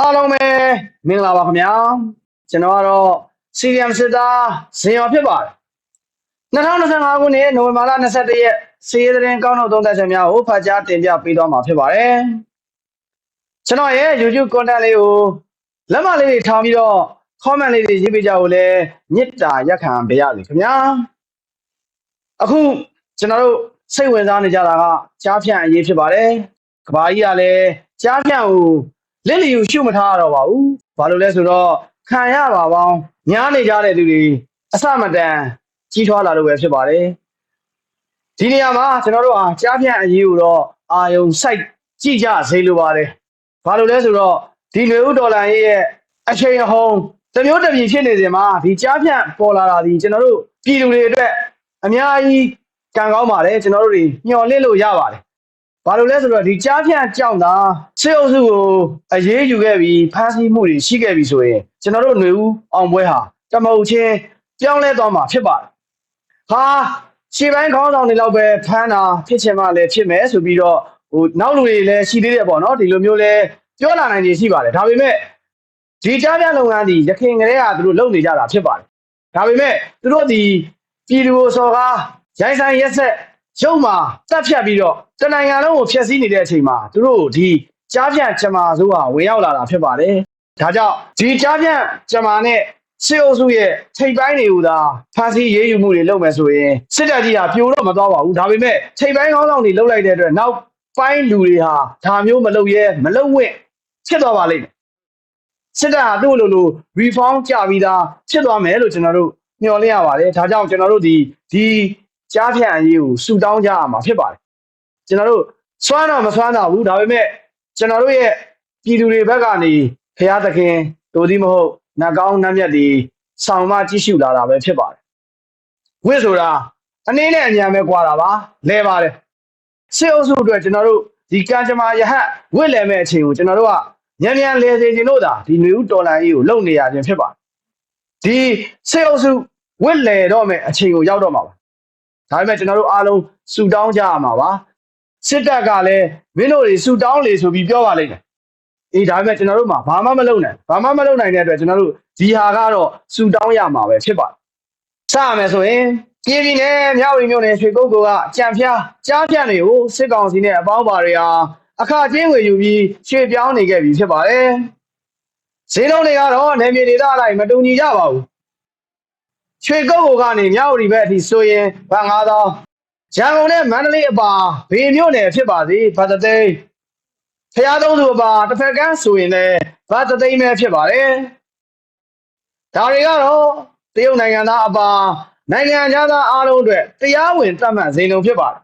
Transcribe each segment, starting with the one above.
အားလုံးပဲမင်္ဂလာပါခင်ဗျာကျွန်တော်ကတော့ CDM စစ်သားဇင်ရော်ဖြစ်ပါတယ်2025ခုနှစ်နိုဝင်ဘာလ21ရက်စီးရဲတဲ့ကောင်းတော့သုံးသက်ချက်များကိုဖတ်ကြားတင်ပြပေးသွားမှာဖြစ်ပါတယ်ကျွန်တော်ရဲ့ YouTube content လေးကိုလက်မလေးတွေထောင်ပြီးတော့ comment လေးတွေရေးပေးကြဖို့လည်းမေတ္တာရက်ခံပေးရစီခင်ဗျာအခုကျွန်တော်တို့စိတ်ဝင်စားနေကြတာကကြားဖြန့်အရေးဖြစ်ပါတယ်ကဘာကြီးကလည်းကြားဖြန့်ကို လက်လီကိုရှုမထားရတော့ပါဘူး။ဘာလို့လဲဆိုတော့ခံရပါပေါင်းညားနေကြတဲ့လူတွေအစမတန်ကြီးထွားလာလို့ပဲဖြစ်ပါတယ်။ဒီနေရာမှာကျွန်တော်တို့ဟာကြားဖြန့်အရေးကိုတော့အာယုံစိုက်ကြည့်ကြစေလိုပါတယ်။ဘာလို့လဲဆိုတော့ဒီຫນွေဥဒေါ်လာရေးရဲ့အချိန်အဟုန်တစ်မျိုးတစ်ပြည်ဖြစ်နေစဉ်မှာဒီကြားဖြန့်ပေါ်လာတာဒီကျွန်တော်တို့ပြည်သူတွေအတွက်အများကြီးကံကောင်းပါတယ်ကျွန်တော်တို့တွေညှော်လင့်လို့ရပါတယ် ဘာလို့လဲဆိုတော့ဒီကြားဖြန့်ကြောင့်သာစေအုပ်စုကိုအရေးယူခဲ့ပြီးဖမ်းဆီးမှုတွေရှိခဲ့ပြီဆိုရင်ကျွန်တော်တို့ຫນွေဦးအောင်ပွဲဟာတမဟုတ်ချင်းပြောင်းလဲသွားမှာဖြစ်ပါတယ်။ဟာရှေ့ပိုင်းခေါင်းဆောင်တွေလောက်ပဲဖမ်းတာဖြစ်ချင်မှလည်းဖြစ်မယ်ဆိုပြီးတော့ဟိုနောက်လူတွေလည်းရှိသေးတယ်ပေါ့နော်ဒီလိုမျိုးလဲပြောလာနိုင်ခြေရှိပါတယ်ဒါပေမဲ့ဒီကြားဖြန့်လုပ်ငန်းဒီရခင်ကလေးကသူတို့လုပ်နေကြတာဖြစ်ပါတယ်ဒါပေမဲ့သူတို့ဒီပြည်သူကိုစော်ကားရိုင်းဆိုင်ရက်ဆက် ရုပ်မှာတက်ဖြတ်ပြီးတော့တနိုင်ငံလုံးကိုဖျက်ဆီးနေတဲ့အချိန်မှာသူတို့ဒီကြားဖြန့်ဂျမာဆိုးဟာဝင်ရောက်လာတာဖြစ်ပါတယ်။ဒါကြောင့်ဒီကြားဖြန့်ဂျမာနဲ့စစ်အုပ်စုရဲ့ထိပ်ပိုင်းတွေကိုသာဖမ်းဆီးရေးယူမှုတွေလုပ်မယ်ဆိုရင်စစ်တပ်ကြီးဟာပြိုတော့မသွားပါဘူး။ဒါပေမဲ့ထိပ်ပိုင်းခေါင်းဆောင်တွေလှုပ်လိုက်တဲ့အတွက်နောက်ပိုင်းလူတွေဟာဒါမျိုးမလုပ်ရဲမလုပ်ဝင့်ဖြစ်သွားပါလိမ့်မယ်။စစ်တပ်ဟာသူ့လိုလို reform ကြပြီးသားဖြစ်သွားမယ်လို့ကျွန်တော်တို့မျှော်လင့်ရပါတယ်။ဒါကြောင့်ကျွန်တော်တို့ဒီဒီ ကြားဖြန့်အရေးကိုဆူတောင်းကြရမှာဖြစ်ပါတယ်ကျွန်တော်တို့စွမ်းတော့မစွမ်းတော့ဘူးဒါပေမဲ့ကျွန်တော်တို့ရဲ့ပြည်သူတွေဘက်ကနေဖရာသခင်တို့ဒီမဟုတ်နတ်ကောင်းနတ်မြတ်တွေဆောင်မကြည့်ရှုလာတာပဲဖြစ်ပါတယ်ဝိဆိုတာအနည်းနဲ့အညာပဲကွာတာပါလဲပါတယ်စေအုပ်စုအတွက်ကျွန်တော်တို့ဒီကံကြမ္မာယဟတ်ဝိလဲမဲ့အချိန်ကိုကျွန်တော်တို့ကညံ့ညံ့လဲစေခြင်းလို့ဒါဒီຫນွေဥတော်လန်ကြီးကိုလုပ်နေရခြင်းဖြစ်ပါတယ်ဒီစေအုပ်စုဝိလဲတော့မဲ့အချိန်ကိုရောက်တော့မှာပါ ဒါပေမဲ့ကျွန်တော်တို့အားလုံးဆူတောင်းကြရမှာပါစစ်တပ်ကလည်းမင်းတို့တွေဆူတောင်းလေဆိုပြီးပြောပါလိမ့်မယ်အေးဒါပေမဲ့ကျွန်တော်တို့မှာဘာမှမလုပ်နိုင်ဘာမှမလုပ်နိုင်တဲ့အတွက်ကျွန်တော်တို့ဒီဟာကတော့ဆူတောင်းရမှာပဲဖြစ်ပါတယ်စရမယ်ဆိုရင်ပြည်ပြည်နဲ့မြောက်ဝီမြို့နယ်ရွှေကုတ်ကကြံဖျားကြားဖြန့်တွေကိုစစ်ကောင်စီနဲ့အပေါင်းပါတွေဟာအခကျင်းဝေယူပြီးရွှေ့ပြောင်းနေခဲ့ပြီဖြစ်ပါတယ်ဈေးလုံးတွေကတော့နယ်မြေဒေသအလိုက်မတူညီကြပါဘူး ရွှေကုတ်ကိုကနေမြောက်ရီဘက်အထိဆိုရင်ဗတ်9000ရန်ကုန်နဲ့မန္တလေးအပါဘေမြို့နယ်ဖြစ်ပါစေဗတ်တသိန်းဖျားသုံးသူအပါတစ်ဖက်ကန်းဆိုရင်လည်းဗတ်တသိန်းပဲဖြစ်ပါတယ်ဒါတွေကတော့တရုတ်နိုင်ငံသားအပါနိုင်ငံသားအားလုံးအတွက်တရားဝင်သတ်မှတ်ဈေးနှုန်းဖြစ်ပါတယ်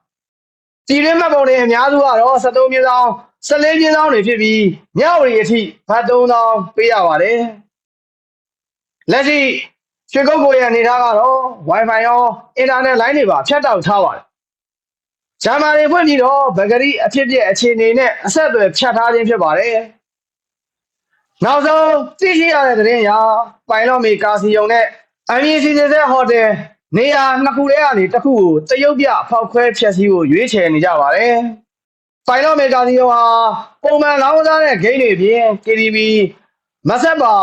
ဒီရင်းမှတ်ပုံတွေအများစုကတော့73မြေဆောင်14မြေဆောင်တွေဖြစ်ပြီးမြောက်ရီအထိဗတ်3000ပေးရပါတယ်လက်ရှိ ရွှေကုတ်ကိုရဲ့အနေထားကတော့ Wi-Fi ရောအင်တာနက်လိုင်းတွေပါဖြတ်တောက်ထားပါတယ်။ဂျာမာတွေဖွင့်ပြီးတော့ဘဂရီအဖြစ်ပြက်အခြေအနေနဲ့အဆက်အသွယ်ဖြတ်ထားခြင်းဖြစ်ပါတယ်။နောက်ဆုံးသိရှိရတဲ့သတင်းအရပိုင်လော့မီကာစီယုံနဲ့အမီစီစီတဲ့ဟိုတယ်နေရာနှစ်ခုထဲကနေတစ်ခုကိုတရုတ်ပြဖောက်ခွဲဖျက်ဆီးဖို့ရွေးချယ်နေကြပါတယ်။ပိုင်လော့မီကာစီယုံဟာပုံမှန်လောင်းကစားတဲ့ဂိမ်းတွေပြင် KTV မဆက်ပါ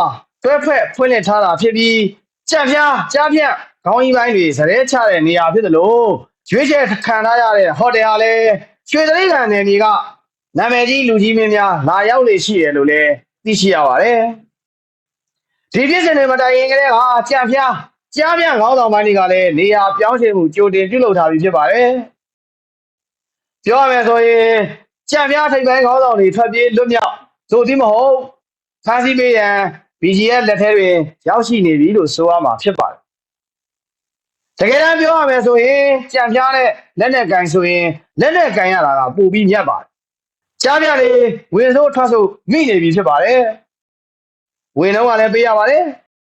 တွဲဖက်ဖွင့်လှစ်ထားတာဖြစ်ပြီး ကြက်ပြားကြားပြက်ခေါင်းကြီးပိုင်းတွေစရဲချတဲ့နေရာဖြစ်တယ်လို့ရွေးချယ်ခံထားရတဲ့ဟိုတယ်ဟာလည်းရွှေတရိတ်ခံနယ်မြေကနာမည်ကြီးလူကြီးမင်းများလာရောက်လေရှိတယ်လို့လည်းသိရှိရပါတယ်ဒီပြည့်စင်တွေမတိုင်ရင်ကလေးကကြက်ပြားကြားပြက်ခေါင်းဆောင်ပိုင်းတွေကလည်းနေရာပြောင်းရွှေ့မှုကြိုတင်ပြုလုပ်ထားပြီးဖြစ်ပါတယ်ပြောရမယ်ဆိုရင်ကြက်ပြားထိပ်ပိုင်းခေါင်းဆောင်တွေထွက်ပြေးလွတ်မြောက်သို့ဒီမဟုတ်ဖမ်းဆီးပေးရန် BGF လက်ထဲတွင်ရောက်ရှိနေပြီလို့ဆိုရမှာဖြစ်ပါတယ်။တကယ်တမ်းပြောရမယ်ဆိုရင်ကြံပြားတဲ့လက်နဲ့ကင်ဆိုရင်လက်နဲ့ကင်ရတာကပိုပြီးမြတ်ပါတယ်။ကြားပြလေးဝင်စိုးထွက်ဆိုမိနေပြီဖြစ်ပါတယ်။ဝင်တော့ကလည်းပေးရပါတယ်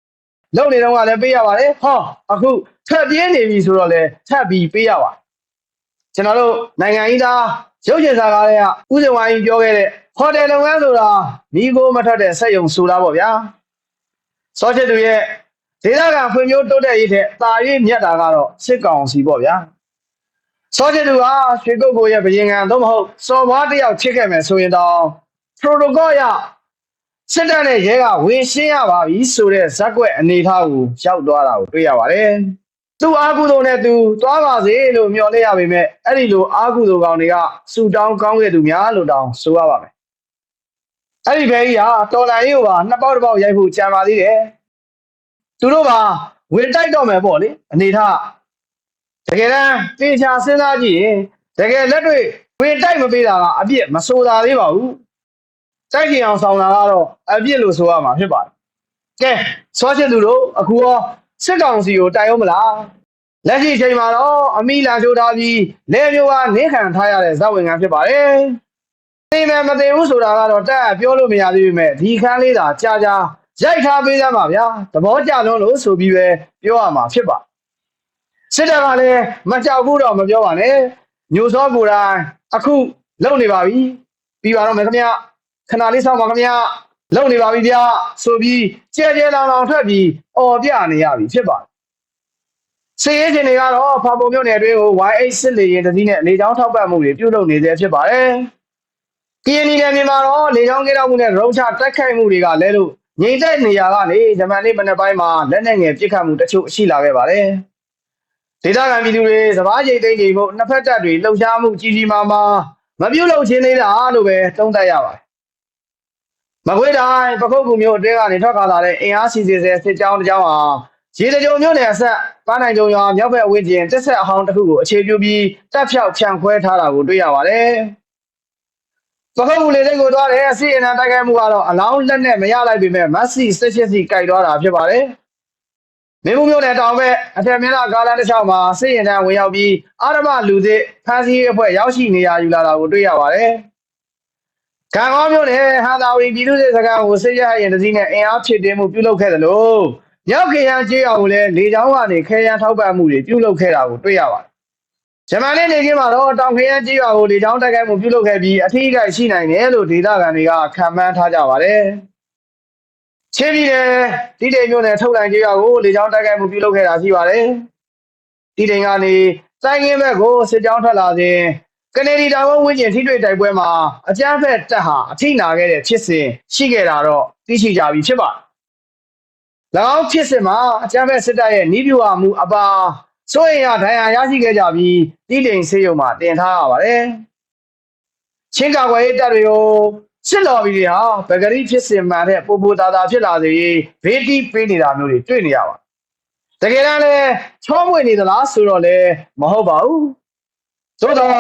။လုံနေတော့ကလည်းပေးရပါတယ်။ဟောအခုထပ်ပြင်းနေပြီဆိုတော့လည်းထပ်ပြီးပေးရပါကျွန်တော်တို့နိုင်ငံကြီးသားရုပ်ရှင်စာကားတွေကဥစဉ်ဝိုင်းပြောခဲ့တဲ့ဟိုတယ်လုပ်ငန်းဆိုတာမိကိုမထွက်တဲ့စက်ရုံဆိုတာပေါ့ဗျာ။ စောချစ်သူရဲ့ဒေသခံဖွံ့ဖြိုးတိုးတက်ရေးထက်တာ၍မြတ်တာကတော့စစ်ကောင်စီပေါ့ဗျာ။စောချစ်သူကရွှေကုတ်ကိုရဲ့ဘရင်ငံသို့မဟုတ်စော်ဘွားတစ်ယောက်ချစ်ခဲ့မယ်ဆိုရင်တော့ protocol ရစစ်တပ်နဲ့ရဲကဝင်ရှင်းရပါပြီဆိုတဲ့ဇက်ကွက်အနေအထားကိုရောက်သွားတာကိုတွေ့ရပါတယ်။သူ့အာကုသိုလ်နဲ့သူသွားပါစေလို့မျှော်လင့်ရပေမဲ့အဲ့ဒီလိုအာကုသိုလ်ကောင်တွေကစူတောင်းကောင်းခဲ့သူများလို့တောင်းဆိုရပါမယ်။ အဲ့ဒီဘဲကြီးဟာတော်လန်ရေးကိုပါနှစ်ပေါက်တစ်ပေါက်ရိုက်ဖို့ကြံပါသေးတယ်။သူတို့ပါဝင်တိုက်တော့မယ်ပေါ့လေအနေထားတကယ်တမ်းတေချာစဉ်းစားကြည့်ရင်တကယ်လက်တွေ့ဝင်တိုက်မပေးတာကအပြစ်မဆိုတာသေးပါဘူး။တိုက်ကြအောင်ဆောင်တာကတော့အပြစ်လို့ဆိုရမှာဖြစ်ပါတယ်။ကဲဆွားချင်သူတို့အခုရောစစ်ကောင်စီကိုတိုက်အောင်မလား။လက်ရှိအချိန်မှာတော့အမိလန်ချိုးထားပြီးလေမျိုးကနေခံထားရတဲ့ဇက်ဝင်ခံဖြစ်ပါတယ်။ သိမယ်မသိဘူးဆိုတာကတော့တက်အပြောလို့မရသေးပေမဲ့ဒီခန်းလေးသာကြာကြာရိုက်ထားပေးသမှာဗျာ။သဘောကျလုံးလို့ဆိုပြီးပဲပြောရမှာဖြစ်ပါ။စစ်တပ်ကလည်းမကြောက်ဘူးတော့မပြောပါနဲ့ညိုစောကိုယ်တိုင်အခုလုံနေပါပြီပြီးပါတော့မယ်ခင်ဗျခဏလေးစောင့်ပါခင်ဗျလုံနေပါပြီဗျာဆိုပြီးကြဲကြဲလောင်လောင်ထွက်ပြီးអော်ပြနေရပြီဖြစ်ပါတယ်စီရေးရှင်တွေကတော့ဖာပုံမြို့နယ်အတွင်းကို Y8 စစ်လေရင်တတိနဲ့လေကြောင်းထောက်ပံ့မှုတွေပြုလုပ်နေသေးဖြစ်ပါတယ် ကရင်ပြည်နယ်မြန်မာတော့လေကြောင်းကိတောက်မှုနဲ့ရုံချတိုက်ခိုက်မှုတွေကလဲလို့ငြိမ်သက်နေရကနေဂျမန်လေးမနေ့ပိုင်းမှာလက်နက်ငယ်ပစ်ခတ်မှုတချို့ရှိလာခဲ့ပါတယ်ဒေသခံပြည်သူတွေစဘာကြီးတိတ်တိမ်ဖို့နှစ်ဖက်တပ်တွေလှုပ်ရှားမှုကြီးကြီးမားမားမပြုတ်လုပ်ခြင်းသေးတာလို့ပဲသုံးသပ်ရပါတယ်။မကွေးတိုင်းပခုတ်ကူမျိုးအတွင်းကနေထွက်ခါလာတဲ့အင်အားစီစီဆယ်စစ်ကြောင်းတစ်ကြောင်းဟာရေတကြုံမျိုးနယ်အဆက်ပန်းနိုင်ကြုံရွာမြောက်ဘက်အဝင်းကျင်တက်ဆက်အဟောင်းတစ်ခုကိုအခြေပြုပြီးတပ်ဖြောက်ဖြန့်ခွဲထားတာကိုတွေ့ရပါတယ်။ ပခုတ်ကူလေစိတ်ကိုသွားတဲ့အစီအနံတိုက်ခိုက်မှုကတော့အလောင်းလက်နဲ့မရလိုက်ပေမဲ့မတ်စီစစ်ချစ်စီကြိုက်သွားတာဖြစ်ပါတယ်။မင်းမှုမျိုးနဲ့တောင်ဘက်အထက်မြင်းလာကားလမ်းတစ်လျှောက်မှာစစ်ရင်တန်းဝင်ရောက်ပြီးအာရမလူသစ်ဖမ်းဆီးရေးအဖွဲ့ရောက်ရှိနေရယူလာတာကိုတွေ့ရပါတယ်။ကံကောင်းမျိုးနဲ့ဟန်သာဝီပြည်သူ့စစ်စခန်းကိုစစ်ရရင်တစည်းနဲ့အင်အားဖြစ်တင်းမှုပြုလုပ်ခဲ့တယ်လို့ရောက်ခေရန်ကျေးရွာကိုလည်းလေကြောင်းကနေခဲရန်ထောက်ပံ့မှုတွေပြုလုပ်ခဲ့တာကိုတွေ့ရပါတယ်။ ဂျမန်လေးနေချင်းမှာတော့တောင်ခေရန်ကျေးရွာကိုလေကြောင်းတိုက်ခိုက်မှုပြုလုပ်ခဲ့ပြီးအထူးကိရှိနိုင်တယ်လို့ဒေသခံတွေကခံမှန်းထားကြပါတယ်။ချင်းပြည်နယ်တိတိမ်မြို့နယ်ထုတ်လိုင်းကျေးရွာကိုလေကြောင်းတိုက်ခိုက်မှုပြုလုပ်ခဲ့တာရှိပါတယ်။တိတိမ်ကနေစိုင်းကင်းဘက်ကိုစစ်ကြောင်းထွက်လာစဉ်ကနေဒီတာဝန်ဝင်းကျင်ထိတွေ့တိုက်ပွဲမှာအကြမ်းဖက်တပ်ဟာအထိနာခဲ့တဲ့ဖြစ်စဉ်ရှိခဲ့တာတော့သိရှိကြပြီဖြစ်ပါတယ်။၎င်းဖြစ်စဉ်မှာအကြမ်းဖက်စစ်တပ်ရဲ့နီးပြူဟာမှုအပါ စိုးရင်ရဒဏ်ရာရရှိခဲ့ကြပြီးတိတိမ်ဆေးရုံမှာတင်ထားရပါတယ်။ချင်းကာကွယ်ရေးတပ်တွေကိုစစ်တော်ဘီတွေဟာဗဂရီဖြစ်စင်မှန်တဲ့ပိုပိုတာတာဖြစ်လာစေဘေးတီးပေးနေတာမျိုးတွေတွေ့နေရပါတကယ်တမ်းလဲချောမွေနေသလားဆိုတော့လဲမဟုတ်ပါဘူးသို့တော့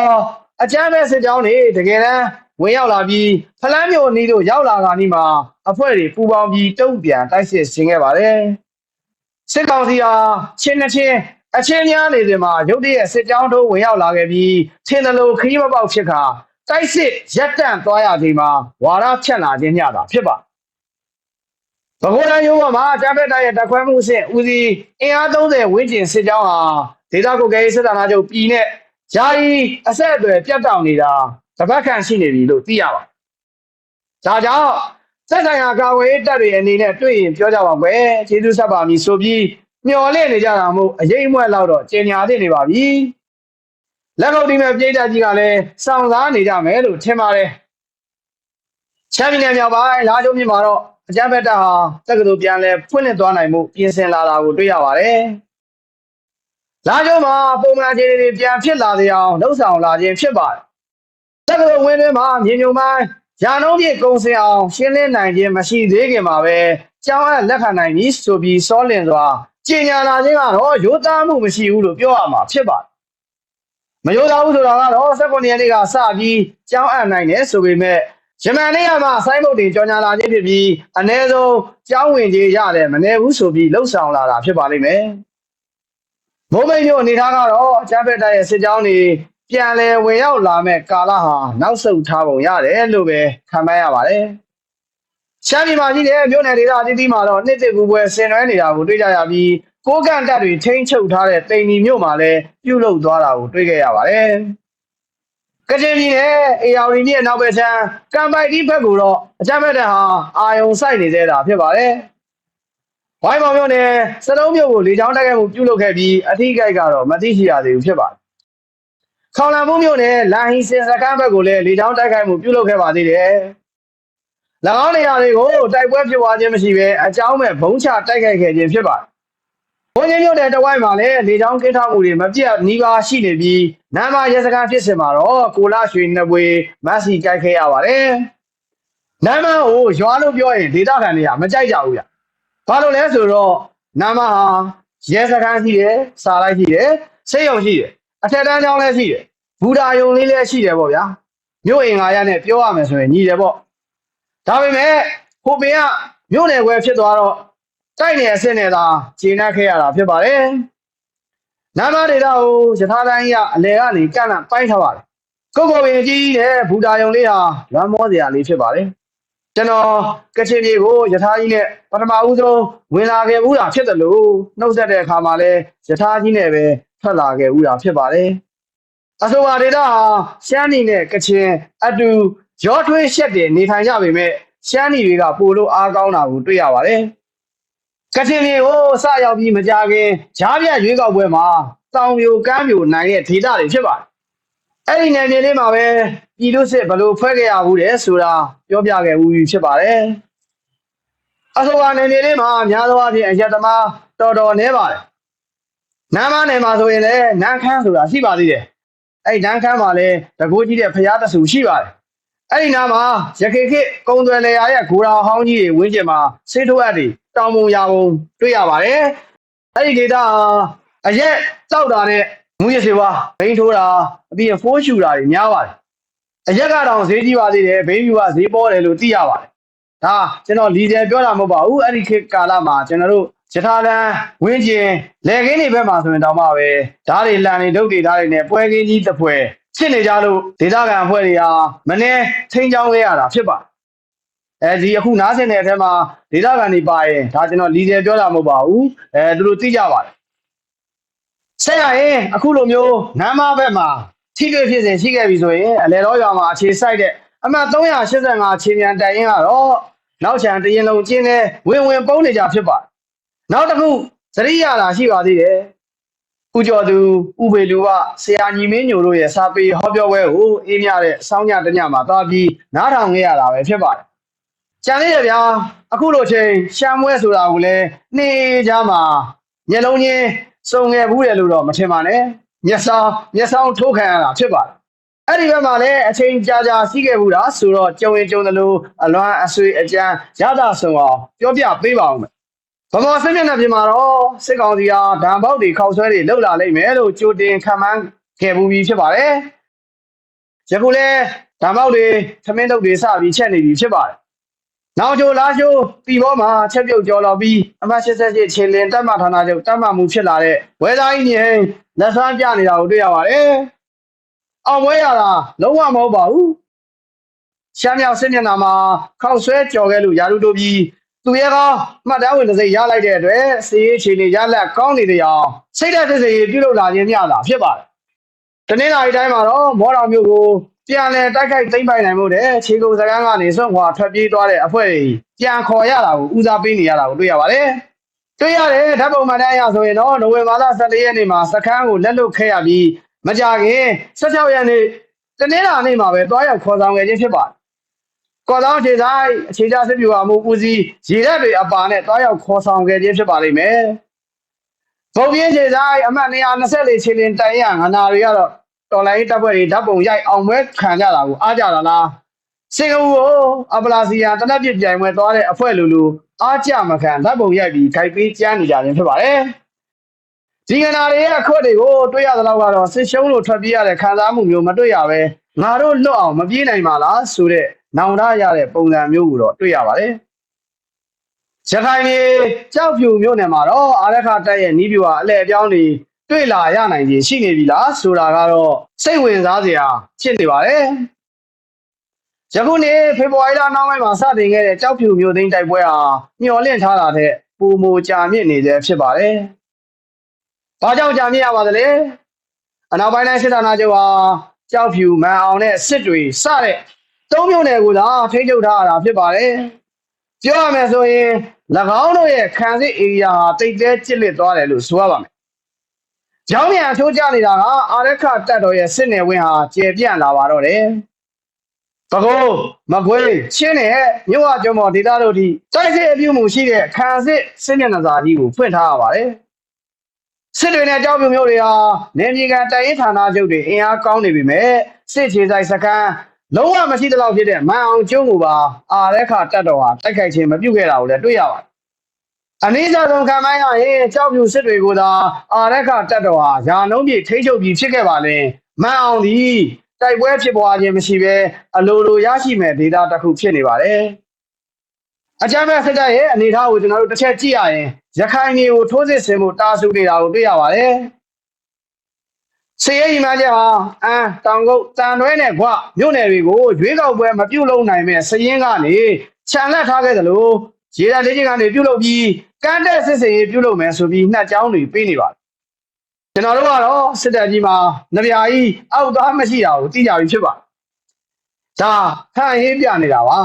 အကြမ်းမဲ့စစ်ကြောင်းတွေတကယ်တမ်းဝင်ရောက်လာပြီးဖလန်းမျိုးနီးတို့ရောက်လာတာနီးမှာအဖွဲ့တွေပူပေါင်းပြီးတုံ့ပြန်တိုက်စစ်ဆင်ခဲ့ပါတယ်စစ်ကောင်စီဟာချင်းနှချင်း အချင်းများနေစဉ်မှာရုတ်တရက်စစ်ကြောင်းတို့ဝင်ရောက်လာခဲ့ပြီးထင်းတလို့ခရီးမပေါက်ဖြစ်ခါတိုက်စစ်ရက်တန့်သွားရချိန်မှာဝါရဖြတ်လာခြင်းညတာဖြစ်ပါဘဂိုးတန်ရုံးကမှာတမ်ဖက်တိုင်းရဲ့တက်ခွဲမှုအဆင့်ဦးစီးအင်အား30ဝန်းကျင်စစ်ကြောင်းဟာဒေသကုတ်ကဲစစ်တာနာချုပ်ပြည်နဲ့ဂျာရီအဆက်အသွယ်ပြတ်တောက်နေတာတပတ်ခန့်ရှိနေပြီလို့သိရပါဒါကြောင့်စက်ဆိုင်ရာကာဝေးတပ်တွေအနေနဲ့တွေ့ရင်ပြောကြပါကွယ်ကျေးဇူးဆက်ပါမည်ဆိုပြီး မျော်လင့်နေကြတာမို့အရေးအမွက်လောက်တော့ကျင်ညာသိနေပါပြီလက်ကုပ်တီးမဲ့ပြည်သက်ကြီးကလည်းစောင့်စားနေကြမယ်လို့ထင်ပါတယ်ချမ်းပြည်နယ်မြောက်ပိုင်းလာကျုံမြို့မှာတော့အကြမ်းဖက်တပ်ဟာတက္ကသိုလ်ပြန်လဲဖွင့်လှစ်သွားနိုင်မှုပြင်ဆင်လာတာကိုတွေ့ရပါတယ်လာကျုံမှာပုံမှန်ခြေတွေပြန်ဖြစ်လာတဲ့အောင်လှုပ်ဆောင်လာခြင်းဖြစ်ပါတယ်တက္ကသိုလ်ဝင်းထဲမှာမြေမြုံပိုင်းရာနှုံးပြည့်ကုံစင်အောင်ရှင်းလင်းနိုင်ခြင်းမရှိသေးခင်မှာပဲကျောင်းအပ်လက်ခံနိုင်ပြီဆိုပြီးစောလင်စွာ ကျင်ညာလာခြင်းကတော့ရိုးသားမှုမရှိဘူးလို့ပြောရမှာဖြစ်ပါတယ်မရိုးသားဘူးဆိုတာကတော့16ရက်နေ့ကစပြီးကြောင်းအပ်နိုင်တယ်ဆိုပေမဲ့ယမန်နေ့ကမှဆိုင်းဘုတ်တွေကြော်ညာလာခြင်းဖြစ်ပြီးအ ਨੇ ဆုံးကြောင်းဝင်ကြီးရတယ်မနေဘူးဆိုပြီးလှုပ်ဆောင်လာတာဖြစ်ပါလိမ့်မယ်။မိုးမိတ်မျိုးအနေထားကတော့အချမ်းဖက်တိုက်ရဲ့စစ်ကြောင်းတွေပြန်လည်ဝင်ရောက်လာမဲ့ကာလဟာနောက်ဆုတ်ထားပုံရတယ်လို့ပဲခံမှန်းရပါတယ်။ ရှမ်းပြည်မှာရှိတဲ့မြို့နယ်ဒေသအသီးသီးမှာတော့နှစ်တစ်ကူပွဲဆင်နွှဲနေတာကိုတွေ့ကြရပြီးကိုကန့်တက်တွေထိန်းချုပ်ထားတဲ့တိန်နီမြို့မှာလည်းပြုတ်လုသွားတာကိုတွေ့ခဲ့ရပါတယ်။ကချင်ပြည်နယ်အေယာဝတီမြို့နောက်ဘက်ခြမ်းကံပိုက်ဒီဘက်ကိုတော့အကြမ်းဖက်တဲ့ဟာအာယုံဆိုင်နေသေးတာဖြစ်ပါတယ်။ဝိုင်းမောင်မြို့နယ်စလုံးမြို့ကိုလေကြောင်းတိုက်ခိုက်မှုပြုလုပ်ခဲ့ပြီးအထီးကိတ်ကတော့မသိရှိရသေးဘူးဖြစ်ပါတယ်။ခေါလံမှုမြို့နယ်လန်ဟီစင်စကန်းဘက်ကိုလည်းလေကြောင်းတိုက်ခိုက်မှုပြုလုပ်ခဲ့ပါသေးတယ်။၎ င်းနေရာတွေကိုတိုက်ပွဲဖြစ်ပွားခြင်းမရှိဘဲအကြောင်းမဲ့ဘုံချတိုက်ခိုက်ခဲ့ခြင်းဖြစ်ပါတယ်။ဘုံချင်းမြို့နယ်တဝိုက်မှာလည်းလေကြောင်းကိထောက်မှုတွေမပြတ်နှီးပါရှိနေပြီးနမ်းမရဲစခန်းဖြစ်စင်မှာတော့ကိုလာရွှေနှစ်ပွေမတ်စီကြိုက်ခဲ့ရပါတယ်။နမ်းမကိုရွာလို့ပြောရင်ဒေသခံတွေကမကြိုက်ကြဘူးဗျ။ဘာလို့လဲဆိုတော့နမ်းမဟာရဲစခန်းရှိတယ်၊စာလိုက်ရှိတယ်၊စိတ်ယုံရှိတယ်။အထက်တန်းကျောင်းလည်းရှိတယ်။ဘူတာယုံလေးလည်းရှိတယ်ပေါ့ဗျာ။မြို့အင်္ဂါရနဲ့ပြောရမယ်ဆိုရင်ညီတယ်ပေါ့။ ဒါပေမဲ့ဟိုပင်ကမြို့နယ်ခွဲဖြစ်သွားတော့တိုက်နေအစ်စ်နဲ့သာဂျင်းနှက်ခဲ့ရတာဖြစ်ပါတယ်။နာမဒေတာကိုယထာတိုင်းကအလဲကနေကန့်လန့်ပိုင်းထားပါတယ်။ကိုကိုပင်ကြီးနဲ့ဘူတာယုံလေးဟာလွမ်းမောစရာလေးဖြစ်ပါတယ်။ကျွန်တော်ကချင်ပြည်ကိုယထာကြီးနဲ့ပထမဦးဆုံးဝင်လာခဲ့ဘူးတာဖြစ်တယ်လို့နှုတ်ဆက်တဲ့အခါမှာလဲယထာကြီးနဲ့ပဲထွက်လာခဲ့ဘူးတာဖြစ်ပါတယ်။အဆိုပါဒေတာဟာရှမ်းနီနဲ့ကချင်အတူ ရောထွေးရှက်တယ်နေထိုင်ကြပေမဲ့ရှမ်းနီတွေကပိုလို့အားကောင်းတာကိုတွေ့ရပါတယ်။ကချင်ပြည်ကိုစရောက်ပြီးမကြခင်ဂျားပြတ်ရွေးကောက်ပွဲမှာတောင်ပြိုကမ်းပြိုနိုင်တဲ့ဒေတာတွေဖြစ်ပါတယ်။အဲ့ဒီနယ်မြေလေးမှာပဲပြည်သူစစ်ဘယ်လို့ဖွဲ့ခဲ့ရဘူးလဲဆိုတာပြောပြခဲ့ဦးဖြစ်ပါတယ်။အဆိုပါနယ်မြေလေးမှာများသောအားဖြင့်အရက်သမားတော်တော်နေပါတယ်။နမ်းမနယ်မှာဆိုရင်လည်းနန်းခမ်းဆိုတာရှိပါသေးတယ်။အဲ့ဒီနန်းခမ်းမှာလည်းတကိုးကြီးတဲ့ဖရားတဆူရှိပါတယ်။ အဲ့ဒီနားမှာရခေခေကုံသွယ်လေယာရဲ့ဂိုရာဟောင်းကြီးတွေဝင်းကျင်မှာဆေးထိုးအပ်တွေတောင်ပုံရာပုံတွေ့ရပါတယ်။အဲ့ဒီဒေတာဟာအရက်တောက်တာနဲ့မူရစေဝါဘိန်းထိုးတာအပြင်ဖိုးရှူတာတွေများပါတယ်။အရက်ကတော့ဈေးကြီးပါသေးတယ်ဘိန်းပြူကဈေးပေါ်တယ်လို့သိရပါတယ်။ဒါကျွန်တော်လီဆယ်ပြောတာမဟုတ်ပါဘူး။အဲ့ဒီခေတ်ကာလမှာကျွန်တော်တို့ယထာလန်ဝင်းကျင်လေကင်းတွေဘက်မှာဆိုရင်တောင်မှပဲဓာတ်တွေလန်တွေဒုတ်တွေဓာတ်တွေနဲ့ပွဲကင်းကြီးတစ်ဖွဲ ဖြစ်နေကြလို့ဒေသခံအဖွဲ့တွေဟာမနေချင်းချောင်းခဲ့ရတာဖြစ်ပါတယ်အဲဒီအခုနားဆင်တဲ့အထက်မှာဒေသခံတွေပါရင်ဒါကျွန်တော်လီဆယ်ပြောတာမဟုတ်ပါဘူးအဲသူတို့သိကြပါတယ်ဆက်ရရင်အခုလိုမျိုးနမ်းမဘက်မှာထိတွေ့ဖြစ်စဉ်ရှိခဲ့ပြီဆိုရင်အလေတော်ရွာမှာအခြေစိုက်တဲ့အမှတ်385ခြေမြန်တိုင်ရင်ကတော့နောက်ချန်တရင်လုံးကျင်းနေဝင်ဝင်ပုံးနေကြဖြစ်ပါတယ်နောက်တစ်ခုသတိရတာရှိပါသေးတယ် ဦးကျော်သူဥပေလူကဆရာညီမင်းညိုတို့ရဲ့စာပေဟောပြောပွဲကိုအေးမြတဲ့စောင်းညတညမှာသွားပြီးနားထောင်ခဲ့ရတာပဲဖြစ်ပါတယ်ကြံသေးတယ်ဗျာအခုလိုချိန်ရှမ်းမွဲဆိုတာကိုလည်းနှေးကြမှာညလုံးချင်းစုံငယ်ဘူးတယ်လို့တော့မထင်ပါနဲ့မျက်စောင်းမျက်စောင်းထိုးခံရတာဖြစ်ပါတယ်အဲ့ဒီဘက်မှာလည်းအချိန်ကြာကြာရှိခဲ့ဘူးလားဆိုတော့ကြုံရင်ကြုံသလိုအလွမ်းအဆွေအကြမ်းရတာဆုံးအောင်ပြောပြပေးပါဦးမယ် ဗမာစစ်မျက်နှာပြင်မှာတော့စစ်ကောင်စီဟာဓာန်ပေါက်တွေခောက်ဆွဲတွေလှုပ်လာလိမ့်မယ်လို့ကြိုတင်ခံမှန်းခဲ့ဘူးပြီးဖြစ်ပါတယ်ယခုလဲဓာန်ပေါက်တွေသမင်းတုပ်တွေစပြီးချက်နေပြီဖြစ်ပါတယ်နောက်ချိုလာချိုတီဘောမှာချက်ပြုတ်ကြော်လောက်ပြီးအမှတ်88ခြေလင်တက်မှဌာနချုပ်တက်မှမှုဖြစ်လာတဲ့ဝဲသားကြီးနေလက်ဆန်းပြနေတာကိုတွေ့ရပါတယ်။အောင်ဝဲရတာလုံးဝမဟုတ်ပါဘူး။ရှမ်းမြောက်စစ်မျက်နှာမှာခောက်ဆွဲကြော်ခဲ့လို့ယာရုတို့ပြီး သူရဲကောင်းမှတ်တမ်းဝင်တစ်စိတ်ရလိုက်တဲ့အတွက်စီးရေးချီနေရလက်ကောင်းနေတဲ့အောင်စိတ်ဓာတ်တစ်စိတ်ပြုလုပ်လာခြင်းမျှတာဖြစ်ပါတယ်။တနင်္လာရီတိုင်းမှာတော့မော်တော်မျိုးကိုပြန်လည်တိုက်ခိုက်သိမ်းပိုက်နိုင်မှုတဲ့ခြေကုပ်စကန်းကနေစွန့်ခွာထွက်ပြေးသွားတဲ့အဖွဲ့တွေပြန်ခေါ်ရတာကိုဦးစားပေးနေရတာကိုတွေ့ရပါတယ်။တွေ့ရတယ်ဓာတ်ပုံမှန်တမ်းအရဆိုရင်တော့နိုဝင်ဘာလ14ရက်နေ့မှာစခန်းကိုလက်လွတ်ခဲ့ရပြီးမကြခင်16ရက်နေ့တနင်္လာနေ့မှာပဲတွားရောက်ခေါ်ဆောင်ခဲ့ခြင်းဖြစ်ပါတယ်။ ကော်သောခြေဆိုင်အခြေချစစ်ပြူဟာမှုဦးစီးရေရက်တွေအပါနဲ့တွားရောက်ခေါ်ဆောင်ခဲ့ခြင်းဖြစ်ပါလိမ့်မယ်။ဘုံပြင်းခြေဆိုင်အမှတ်224ခြေလင်တိုင်ရငနာတွေကတော့တော်လိုင်းတပ်ဖွဲ့တွေဓာတ်ပုံရိုက်အောင်ပွဲခံကြတာကိုအားကြတာလားစင်ကာပူကိုအပလာစီယာတနက်ပြပြိုင်ပွဲသွားတဲ့အဖွဲ့လူလူအားကြမခံဓာတ်ပုံရိုက်ပြီးခိုက်ပေးကြမ်းနေကြခြင်းဖြစ်ပါတယ်ဒီကနာတွေရဲ့အခွက်တွေကိုတွေ့ရသလောက်ကတော့စစ်ရှုံးလို့ထွက်ပြေးရတဲ့ခံစားမှုမျိုးမတွေ့ရပဲငါတို့လွတ်အောင်မပြေးနိုင်ပါလားဆိုတဲ့ နောင်တရတဲ့ပုံစံမျိုးကိုတော့တွေ့ရပါတယ်ရခိုင်ပြည်ကြောက်ဖြူမြို့နယ်မှာတော့အာရခတက်ရဲ့နီးပြူဟာအလဲအပြောင်းတွေတွေ့လာရနိုင်ခြင်းရှိနေပြီလားဆိုတာကတော့စိတ်ဝင်စားစရာဖြစ်နေပါတယ်ယခုနေ့ဖေဖော်ဝါရီလနောက်ပိုင်းမှာစတင်ခဲ့တဲ့ကြောက်ဖြူမြို့သိမ်းတိုက်ပွဲဟာမျှော်လင့်ထားတာတဲ့ပုံမူကြာမြင့်နေသေးဖြစ်ပါတယ်။ဘာကြောင့်ကြာမြင့်ရပါသလဲ။အနောက်ပိုင်းတိုင်းစစ်ဌာနချုပ်ဟာကြောက်ဖြူမန်အောင်နဲ့စစ်တွေစတဲ့ သုံးမြို့နယ်ကိုသာထိန်းချုပ်ထားရတာဖြစ်ပါတယ်။ပြောရမယ်ဆိုရင်၎င်းတို့ရဲ့ခံစစ်ဧရိယာဟာတိတ်တဲကျစ်လစ်သွားတယ်လို့ဆိုရပါမယ်။ကြောင်းမြန်အထိုးကျနေတာကအာရခတက်တော်ရဲ့စစ်နယ်ဝင်းဟာကျေပြန့်လာပါတော့တယ်။ပကုံးမကွေးချင်းနဲ့မြို့ဝကျွန်းပေါ်ဒေသတို့ထိတိုက်စစ်အပြုမှုရှိတဲ့ခံစစ်စစ်မျက်နှာစာကြီးကိုဖွင့်ထားရပါတယ်စစ်တွေနဲ့ကြောက်ပြုံမျိုးတွေဟာနေမြေကန်တိုင်ရင်ဌာနချုပ်တွေအင်အားကောင်းနေပြီမဲ့စစ်ခြေဆိုင်စခန်း လုံးဝမရှိတဲ့လောက်ဖြစ်တဲ့မန်အောင်ကျွန်းကိုပါအာရက်ခတက်တော်ဟာတိုက်ခိုက်ခြင်းမပြုတ်ခဲ့တာကိုလည်းတွေ့ရပါတယ်အနည်းဆုံးခံမိုင်းရရင်ကြောက်ပြူစစ်တွေကိုသာအာရက်ခတက်တော်ဟာယာလုံးပြေထိချုပ်ပြီးဖြစ်ခဲ့ပါလေမန်အောင်ဒီတိုက်ပွဲဖြစ်ပွားခြင်းမရှိဘဲအလိုလိုရရှိမဲ့ဒေတာတစ်ခုဖြစ်နေပါတယ်အကြမ်းဖက်စစ်တပ်ရဲ့အနေအထားကိုကျွန်တော်တို့တစ်ချက်ကြည့်ရရင်ရခိုင်ပြည်ကိုထိုးစစ်ဆင်မှုတာဆူနေတာကိုတွေ့ရပါတယ် စေရည်မှန်းချက်ဟာအမ်တောင်ကုတ်တန်တွဲနဲ့ကွမြို့နယ်တွေကိုရွေးကောက်ပွဲမပြုတ်လုံနိုင်မဲ့စရင်ကနေခြံလက်ထားခဲ့သလိုရေဒါလေးချင်းကနေပြုတ်လုံပြီးကန်းတဲ့စစ်စင်ရေးပြုတ်လုံမယ်ဆိုပြီးနှက်ကြောင်းတွေပေးနေပါတယ်ကျွန်တော်တို့ကတော့စစ်တပ်ကြီးမှာနဗျာကြီးအောက်သားမရှိတာကိုသိကြပြီဖြစ်ပါတယ်ဒါဟန်ဟင်းပြနေတာပါ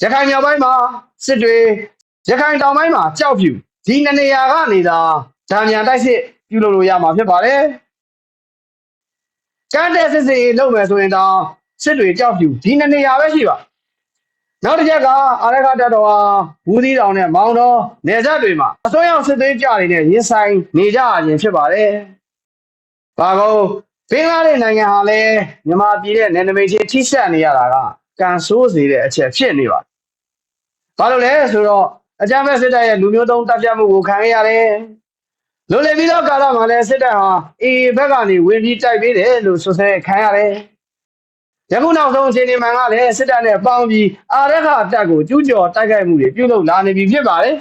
ရခိုင်မြောက်ပိုင်းမှာစစ်တွေရခိုင်တောင်ပိုင်းမှာကြောက်ဖြူဒီနှစ်နေရာကနေသာဓာမြန်တိုက်စစ်ပြုလုပ်လို့ရမှာဖြစ်ပါတယ် ကန်းတဲ့စစ်စင်ရေးလုပ်မယ်ဆိုရင်တော့စစ်တွေကြောက်ဖြူဒီနှစ်နေရာပဲရှိပါနောက်တစ်ချက်ကအာရခတတော်ဟာဘူးသီးတောင်နဲ့မောင်တော်နေဆက်တွေမှာအစွမ်းရောက်စစ်သေးကြတွေနဲ့ရင်ဆိုင်နေကြရခြင်းဖြစ်ပါတယ်။ဘာကောဘင်္ဂလားဒေ့ရှ်နိုင်ငံဟာလည်းမြန်မာပြည်ရဲ့နယ်နိမိတ်ချင်းထိစပ်နေရတာကကန်ဆိုးစေတဲ့အချက်ဖြစ်နေပါ။ဘာလို့လဲဆိုတော့အကြမ်းဖက်စစ်တပ်ရဲ့လူမျိုးတုံးတပ်ဖြတ်မှုကိုခံရရတယ်။ လွန်လည်ပြီးတော့ကာလမှာလည်းစစ်တပ်ဟာအေးဘက်ကနေဝင်ပြီးတိုက်ပေးတယ်လို့ဆိုဆဲခံရတယ်။ယခုနောက်ဆုံးအခြေအနေမှန်ကလည်းစစ်တပ်နဲ့ပေါင်းပြီးအာရခတပ်ကိုကျူးကျော်တိုက်ခိုက်မှုတွေပြုလုပ်လာနေပြီဖြစ်ပါတယ်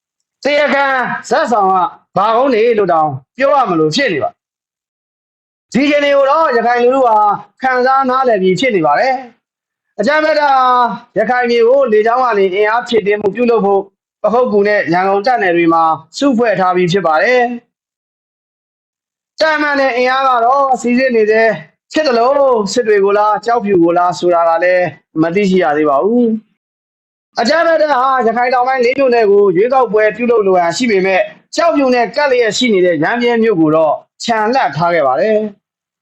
။တရားခံဇက်ဆောင်ကဘာကုန်းနေလို့တောင်ပြောရမလို့ဖြစ်နေပါဒီကနေ့တော့ရခိုင်လူလူဟာခံစားနားလည်ပြီးဖြစ်နေပါတယ်။အကြမ်းဖက်တာရခိုင်ပြည်ကိုလေကြောင်းကနေအင်အားဖြစ်တင်မှုပြုလုပ်ဖို့ ပခုတ်ကူနဲ့ရန်ကုန်တပ်နယ်တွေမှာစုဖွဲ့ထားပြီးဖြစ်ပါတယ်။တာမန်နဲ့အင်အားကတော့စီစစ်နေတဲ့ဖြစ်တယ်လို့စစ်တွေကိုလားကြောက်ဖြူကိုလားဆိုတာကလည်းမသိရှိရသေးပါဘူး။အကြမ်းဖက်တဲ့ဟာရခိုင်တောင်ပိုင်းလေးမြို့နယ်ကိုရွေးကောက်ပွဲပြုလုပ်လိုရန်ရှိပေမဲ့ကြောက်ဖြူနဲ့ကတ်လျက်ရှိနေတဲ့ရန်ပြင်းမြို့ကိုတော့ခြံလက်ထားခဲ့ပါတယ်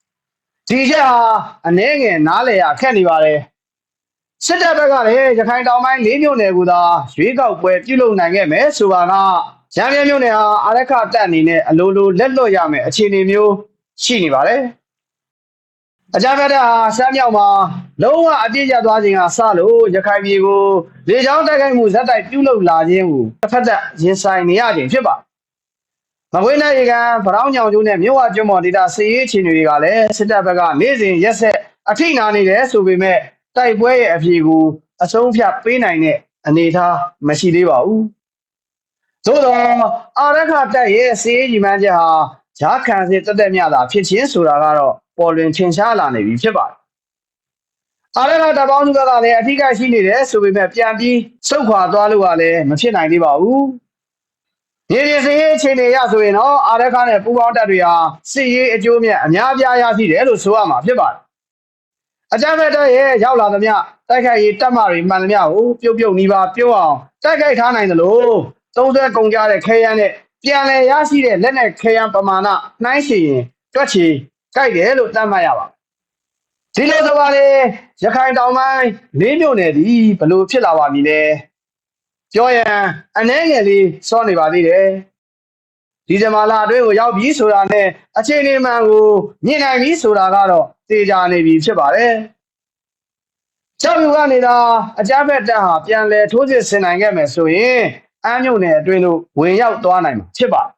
။ဒီချက်ဟာအနှဲငယ်နားလေရခက်နေပါတယ်။ စစ်တပ်ဘက်ကလည်းရခိုင်တောင်ပိုင်းလေးမြို့နယ်ကိုသာရွေးကောက်ပွဲပြုလုပ်နိုင်ခဲ့မယ်ဆိုပါကရန်ပြင်းမြို့နယ်ဟာအာရခတက်အနေနဲ့အလိုလိုလက်လွတ်ရမယ်အခြေအနေမျိုးရှိနေပါတယ်။အကြမ်းဖက်တဲ့ဟာစမ်းမြောက်မှာလုံးဝအပြည့်ကျသွားခြင်းကစလို့ရခိုင်ပြည်ကိုလေကြောင်းတိုက်ခိုက်မှုဇက်တိုက်ပြုလုပ်လာခြင်းကိုတစ်ဖက်သက်ရင်ဆိုင်နေရခြင်းဖြစ်ပါမကွေးနိုင်ရေကန်ဗရောင်းညောင်ကျိုးနဲ့မြို့ဝကျွန်းပေါ်ဒေတာစီရေးချင်တွေကလည်းစစ်တပ်ဘက်ကနေ့စဉ်ရက်ဆက်အထိနာနေတယ်ဆိုပေမဲ့ တိုက်ပွဲရဲ့အပြေကိုအဆုံးဖြတ်ပေးနိုင်တဲ့အနေအထားမရှိသေးပါဘူးသို့တော့အာရခတက်ရဲ့စီရေးညီမန်းချက်ဟာဂျားခံစစ်တက်တက်မြတာဖြစ်ချင်းဆိုတာကတော့ပေါ်လွင်ထင်ရှားလာနေပြီဖြစ်ပါတယ်။အားလည်းတပေါင်းစုကလည်းအထီးကရှိနေတယ်ဆိုပေမဲ့ပြန်ပြီးစုတ်ခွာသွားလို့ကလည်းမဖြစ်နိုင်သေးပါဘူး။ဒီဒီစီရေးအခြေအနေရဆိုရင်တော့အားလည်းခနဲ့ပူပေါင်းတက်တွေဟာစစ်ရေးအကျိုးမြတ်အများပြားရရှိတယ်လို့ဆိုရမှာဖြစ်ပါတယ်။ အကြမ်းဖက်တဲ့ရဲ့ရောက်လာသမျှတိုက်ခိုက်ရေးတပ်မတွေမှန်သမျှကိုပြုတ်ပြုတ်နီးပါပြုတ်အောင်တိုက်ခိုက်ထားနိုင်တယ်လို့သုံးဆွဲကုန်ကြတဲ့ခဲယမ်းနဲ့ပြန်လည်ရရှိတဲ့လက်နက်ခဲယမ်းပမာဏနှိုင်းရှင်ရင်တွက်ချီကြိုက်တယ်လို့သတ်မှတ်ရပါဒီလိုဆိုပါလေရခိုင်တောင်ပိုင်းလေးမြို့နယ်ဒီဘလို့ဖြစ်လာပါမည်လဲပြောရန်အနှဲငယ်လေးစောနေပါသေးတယ် ဒီဇင်ဘာလအတွင်းကိုရောက်ပြီဆိုတာနဲ့အခြေအနေမှန်ကိုမြင်နိုင်ပြီဆိုတာကတော့သေချာနေပြီဖြစ်ပါတယ်ကျောက်ယူကနေသာအကြမ်းဖက်တပ်ဟာပြန်လဲထိုးစစ်ဆင်နိုင်ခဲ့မယ်ဆိုရင်အမ်းမြို့နယ်အတွင်းတို့ဝင်ရောက်သွားနိုင်မှာဖြစ်ပါတယ်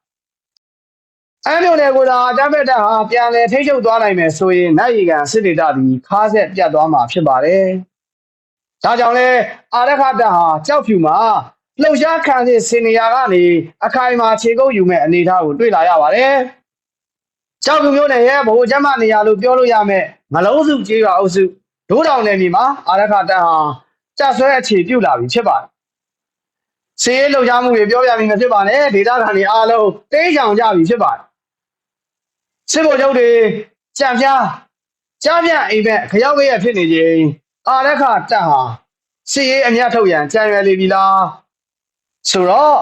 အမ်းမြို့နယ်ကိုသာအကြမ်းဖက်တပ်ဟာပြန်လဲထိချုပ်သွားနိုင်မယ်ဆိုရင်နိုင်ရီကန်စစ်ဒေသသည်ခါးဆက်ပြတ်သွားမှာဖြစ်ပါတယ်။ဒါကြောင့်လဲအာရခတပ်ဟာကြောက်ဖြူမှာ လှုပ်ရှားခံစစ်စင်နေရာကနေအခိုင်အမာခြေကုပ်ယူမဲ့အနေအထားကိုတွေ့လာရပါတယ်။ကြောက်ဖြူမြို့နယ်ရဲ့ဗဟိုကျမ်းမနေရာလို့ပြောလို့ရမယ်ငလုံးစုကျေးရွာအုပ်စုဒိုးတောင်နယ်မြေမှာအာရခတပ်ဟာကြဆွဲအခြေပြုလာပြီဖြစ်ပါတယ်။စီးရဲလှုပ်ရှားမှုတွေပြောပြပြီးမဖြစ်ပါနဲ့ဒေသခံတွေအားလုံးတိတ်ဆောင်ကြပြီဖြစ်ပါတယ်စစ်ဗိုလ်ချုပ်တွေကြံပြားကြားပြအိမ်ဘက်ခရောက်ရဖြစ်နေခြင်းအာရခတက်ဟာစစ်ရေးအမြတ်ထုတ်ရန်ကြံရွယ်လေပြီလား ဆိုတော့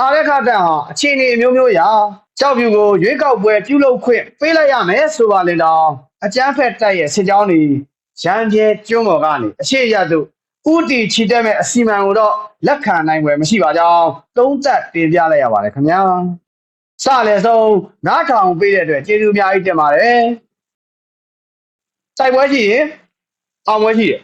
အာရခတက်ဟာအခြေအနေအမျိုးမျိုးရာကြောက်ဖြူကိုရွေးကောက်ပွဲပြုလုပ်ခွင့်ပေးလိုက်ရမယ်ဆိုပါလေတော့အကျန်းဖက်တက်ရဲ့စစ်ကြောင်းတွေရန်ကျဲကျွန်းပေါ်ကနေအရှိရသို့ဥတီချီတက်မဲ့အစီအမံကိုတော့လက်ခံနိုင်ွယ်မရှိပါကြောင်းသုံးသပ်တင်ပြလိုက်ရပါတယ်ခင်ဗျာစလည်းဆုံးနားထောင်ပေးတဲ့အတွက်ကျေးဇူးအများကြီးတင်ပါတယ်စိုက်ပွဲရှိရင်အောင်ပွဲရှိတယ်